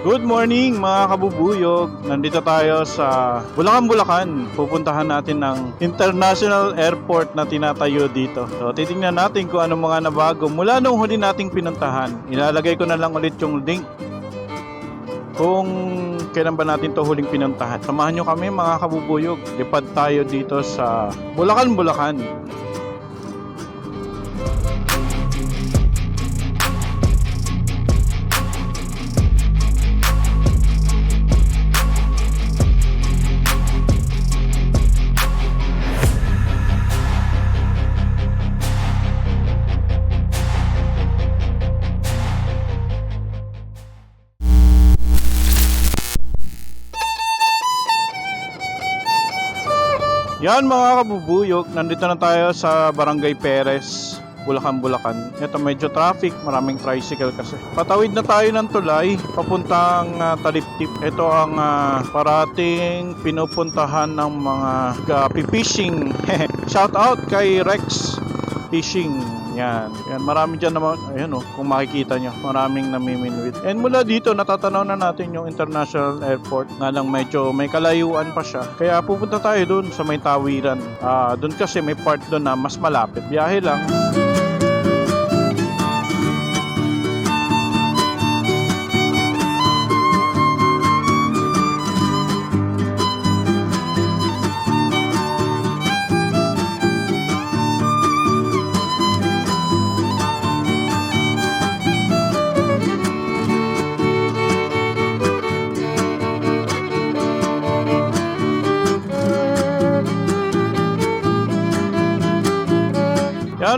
Good morning mga kabubuyog. Nandito tayo sa Bulacan, Bulacan. Pupuntahan natin ng International Airport na tinatayo dito. So titingnan natin kung ano mga nabago mula nung huli nating pinuntahan. Ilalagay ko na lang ulit yung link kung kailan ba natin to huling pinuntahan. Samahan nyo kami mga kabubuyog. Lipad tayo dito sa Bulacan, Bulacan. Yan mga kabubuyog, nandito na tayo sa Barangay Perez, Bulacan, Bulacan. Ito medyo traffic, maraming tricycle kasi. Patawid na tayo ng tulay, papuntang uh, Taliptip. Ito ang ah, parating pinupuntahan ng mga fishing. Shout out kay Rex Fishing. Yan. Yan. Marami dyan naman, ayan o, kung makikita nyo, maraming namiminwit. And mula dito, natatanaw na natin yung International Airport. Nga lang medyo may kalayuan pa siya. Kaya pupunta tayo dun sa may tawiran. Ah, dun kasi may part dun na mas malapit. Biyahe lang.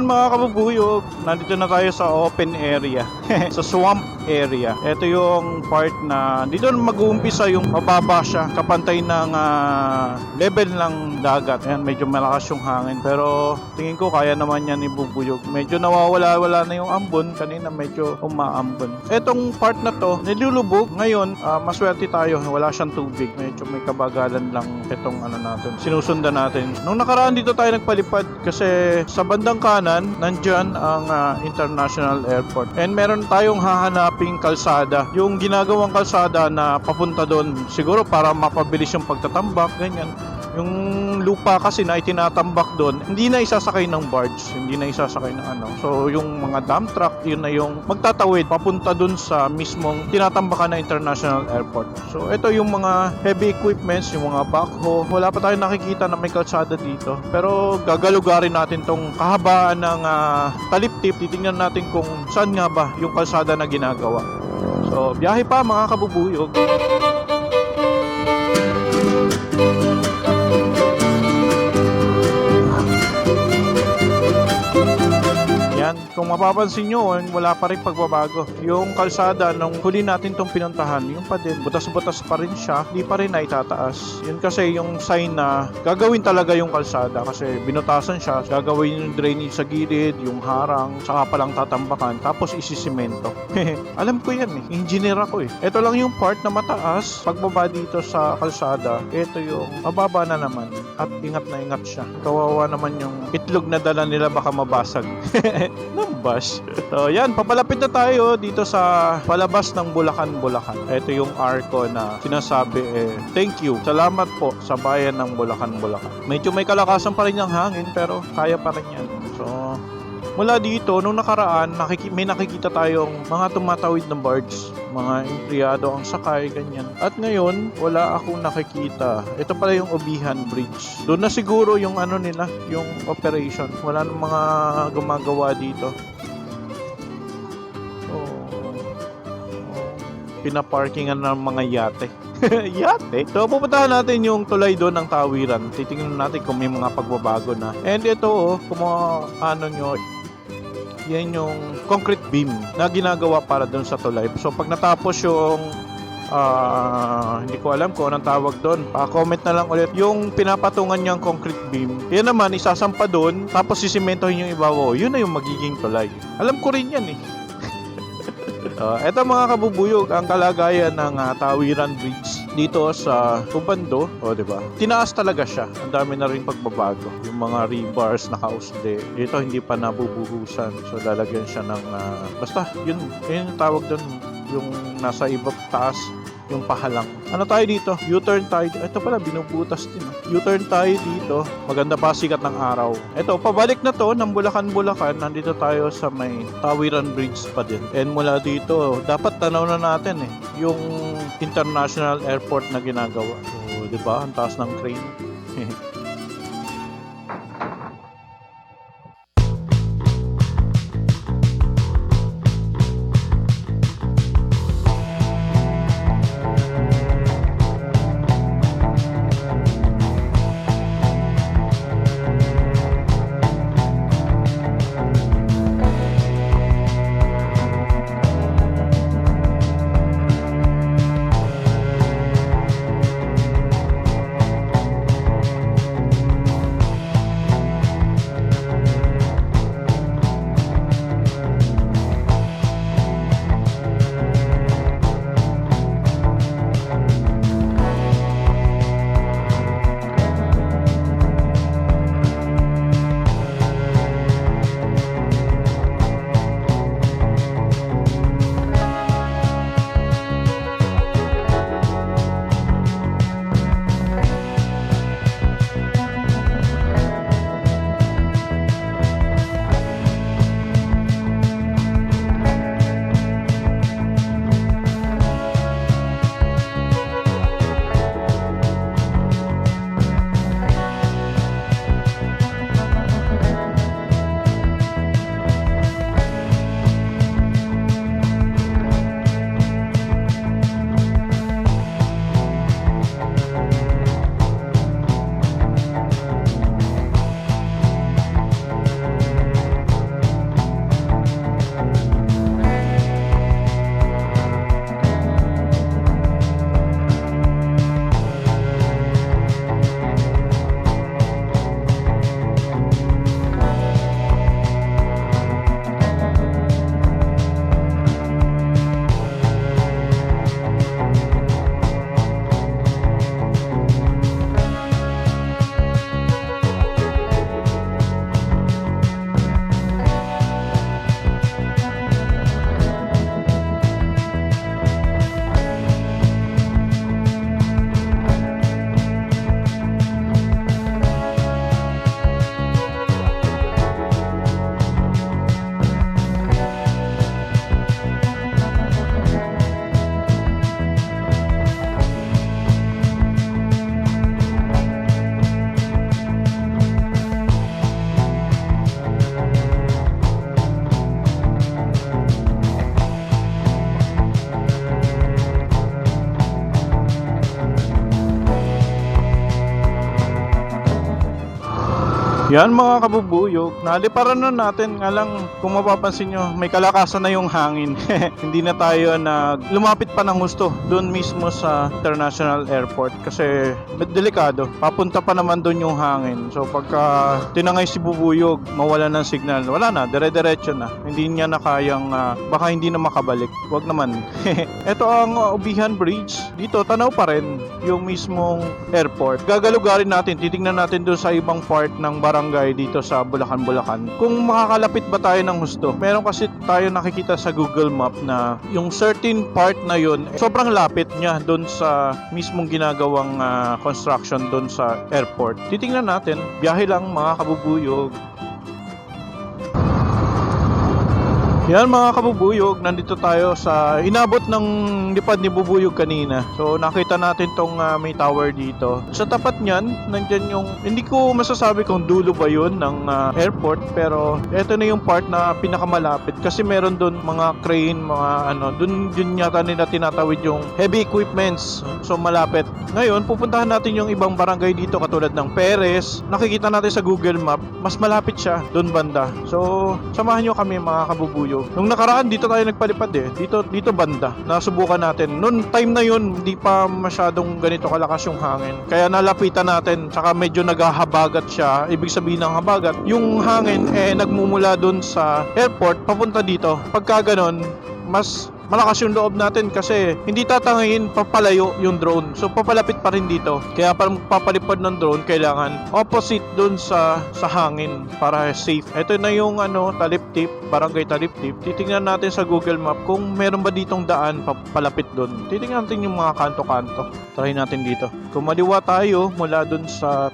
Mga kabubuyog, nandito na tayo sa open area, sa swamp area. Ito yung part na dito mag-uumpisa yung mababa siya, kapantay ng ah, level ng dagat. Ayan, medyo malakas yung hangin. Pero tingin ko kaya naman yan ibubuyog. Medyo nawawala-wala na yung ambon. Kanina medyo umaambon. Etong part na to, nilulubog. Ngayon, ah, maswerte tayo. Wala siyang tubig. Medyo may kabagalan lang itong ano natin. Sinusundan natin. Nung nakaraan dito tayo nagpalipad kasi sa bandang kanan, nandyan ang ah, International Airport. And meron tayong hahanaping kalsada. Yung ginagawang kalsada na papunta doon, siguro para mapabilis yung pagtatambak, ganyan. Yung lupa kasi na itinatambak doon, hindi na isasakay ng barge, hindi na isasakay ng ano. So yung mga dump truck, yun na yung magtatawid papunta doon sa mismong tinatambakan na International Airport. So ito yung mga heavy equipments, yung mga backhoe. Wala pa tayong nakikita na may kalsada dito. Pero gagalugarin natin tong kahabaan ng ah, taliptip. Titingnan natin kung saan nga ba yung kalsada na ginagawa. So biyahe pa mga kabubuyog. Kung mapapansin nyo, wala pa rin pagbabago. Yung kalsada, nung huli natin tong pinuntahan, yung pa din, butas-butas pa rin siya, di pa rin na itataas. Yun kasi yung sign na gagawin talaga yung kalsada kasi binutasan siya, gagawin yung drainage sa gilid, yung harang, saka palang tatambakan, tapos isisimento. Alam ko yan eh, engineer ako eh. Ito lang yung part na mataas, pagbaba dito sa kalsada, ito yung mababa na naman at ingat na ingat siya. Kawawa naman yung itlog na dala nila baka mabasag. ng bus. So, yan, papalapit na tayo dito sa palabas ng Bulacan, Bulacan. Ito yung arko na sinasabi eh, thank you, salamat po sa bayan ng Bulacan, Bulacan. Medyo may kalakasan pa rin yung hangin pero kaya pa rin yan. So, mula dito, nung nakaraan, nakiki- may nakikita tayong mga tumatawid ng barge. Mga empleyado ang sakay, ganyan. At ngayon, wala akong nakikita. Ito pala yung Obihan Bridge. Doon na siguro yung ano nila, yung operation. Wala nang mga gumagawa dito. Pinaparkingan ng mga yate. yate? So, pupuntahan natin yung tulay doon ng tawiran. Titingnan natin kung may mga pagbabago na. And ito, oh, kung ano nyo, yan yung concrete beam na ginagawa para doon sa tulay. So, pag natapos yung ah, hindi ko alam kung anong tawag doon. Pa-comment na lang ulit. Yung pinapatungan niyang concrete beam, yan naman, isasampa doon, tapos sisimentohin yung ibabaw. Yun na yung magiging tulay. Alam ko rin yan eh. Uh, eto mga kabubuyog, ang kalagayan ng ah, Tawiran Bridge dito sa Kubando, o di ba? Tinaas talaga siya. Ang dami na rin pagbabago. Yung mga rebars nakausde. Dito hindi pa nabubuhusan. So lalagyan siya ng ah, basta yun, yun yung tawag doon yung nasa ibang taas yung pahalang. Ano tayo dito? U-turn tayo. Ito pala, binubutas din. oh. U-turn tayo dito. Maganda pa sikat ng araw. Ito, pabalik na to ng Bulacan-Bulacan. Nandito tayo sa may Tawiran Bridge pa din. And mula dito, dapat tanaw na natin eh. Yung international airport na ginagawa. So, di ba? Ang taas ng crane. Yan mga kabubuyog, naliparan na natin nga lang kung mapapansin nyo, may kalakasan na yung hangin. Hindi na tayo na lumapit pa ng gusto doon mismo sa International Airport kasi delikado. Papunta pa naman doon yung hangin. So pagka tinangay si bubuyog, mawala ng signal, wala na, dire-diretso na. Hindi niya na kayang, ah, baka hindi na makabalik. Wag naman. Ito ang uh, Ubihan Bridge. Dito, tanaw pa rin yung mismong airport. Gagalugarin natin, titingnan natin doon sa ibang part ng barangay dito sa Bulacan, Bulacan. Kung makakalapit ba tayo ng gusto. Meron kasi tayo nakikita sa Google Map na yung certain part na yun, sobrang lapit niya doon sa mismong ginagawang ah, construction doon sa airport. Titingnan natin, biyahe lang mga kabubuyog. Yan mga kabubuyog, nandito tayo sa inabot ng lipad ni Bubuyog kanina. So nakita natin tong ah, may tower dito. Sa tapat niyan, nandyan yung hindi ko masasabi kung dulo ba 'yun ng ah, airport pero ito na yung part na pinakamalapit kasi meron doon mga crane, mga ano, doon yun yata nila tinatawid yung heavy equipments. So malapit. Ngayon, pupuntahan natin yung ibang barangay dito katulad ng Perez. Nakikita natin sa Google Map, mas malapit siya doon banda. So samahan nyo kami mga kabubuyog. Nung nakaraan dito tayo nagpalipad eh. Dito dito banda. Nasubukan natin. Noon time na yun, hindi pa masyadong ganito kalakas yung hangin. Kaya nalapitan natin, saka medyo naghahabagat siya. Ibig sabihin ng habagat, yung hangin eh nagmumula doon sa airport papunta dito. Pagka ganon, mas malakas yung loob natin kasi hindi tatangayin papalayo yung drone. So papalapit pa rin dito. Kaya para papalipad ng drone, kailangan opposite dun sa sa hangin para safe. Ito na yung ano, talip-tip, barangay talip-tip. Titingnan natin sa Google Map kung meron ba ditong daan papalapit dun. Titingnan natin yung mga kanto-kanto. Try natin dito. Kumaliwa tayo mula dun sa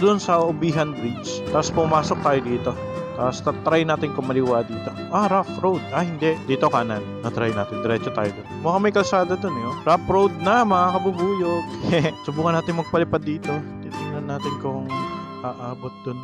dun sa Ubihan Bridge. Tapos pumasok tayo dito. Tapos try natin kumaliwa dito. Ah, rough road. Ah, hindi. Dito kanan. Na-try natin. Diretso tayo dun. Mukhang may kalsada dun eh. oh. Rough road na mga kabubuyog. Subukan natin magpalipad dito. Titingnan natin kung aabot dun.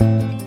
you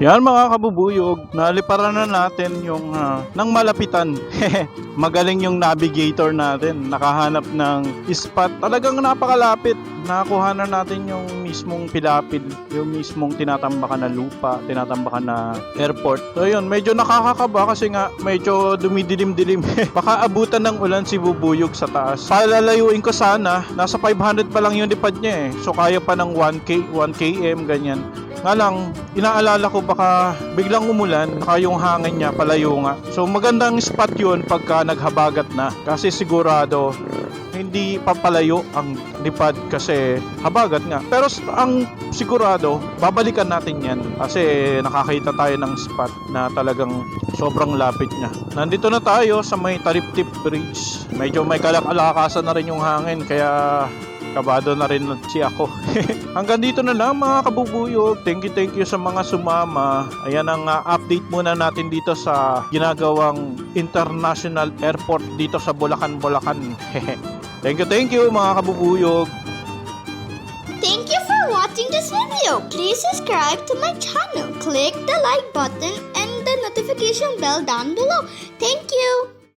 Yan mga kabubuyog, naliparan na natin yung ah, nang malapitan. Magaling yung navigator natin. Nakahanap ng spot. Talagang napakalapit. Nakuha na natin yung mismong pilapil, yung mismong tinatambakan na lupa, tinatambakan na airport. So yun, medyo nakakakaba kasi nga medyo dumidilim-dilim. Baka abutan ng ulan si Bubuyog sa taas. Palalayuin ko sana, nasa 500 pa lang yung lipad niya eh. So kaya pa ng 1K, 1km, ganyan. Nga lang, inaalala ko baka biglang umulan, baka yung hangin niya palayo nga. So magandang spot yun pagka naghabagat na. Kasi sigurado, hindi papalayo ang lipad kasi habagat nga. Pero ang sigurado, babalikan natin yan kasi nakakita tayo ng spot na talagang sobrang lapit niya. Nandito na tayo sa may Tariptip Bridge. Medyo may kalak-alakasan na rin yung hangin kaya kabado na rin si ako. Hanggang dito na lang mga kabubuyog. Thank you, thank you sa mga sumama. Ayan ang ah, update muna natin dito sa ginagawang International Airport dito sa Bulacan, Bulacan. thank you, thank you mga kabubuyog. Thank you for watching this video. Please subscribe to my channel. Click the like button and the notification bell down below. Thank you.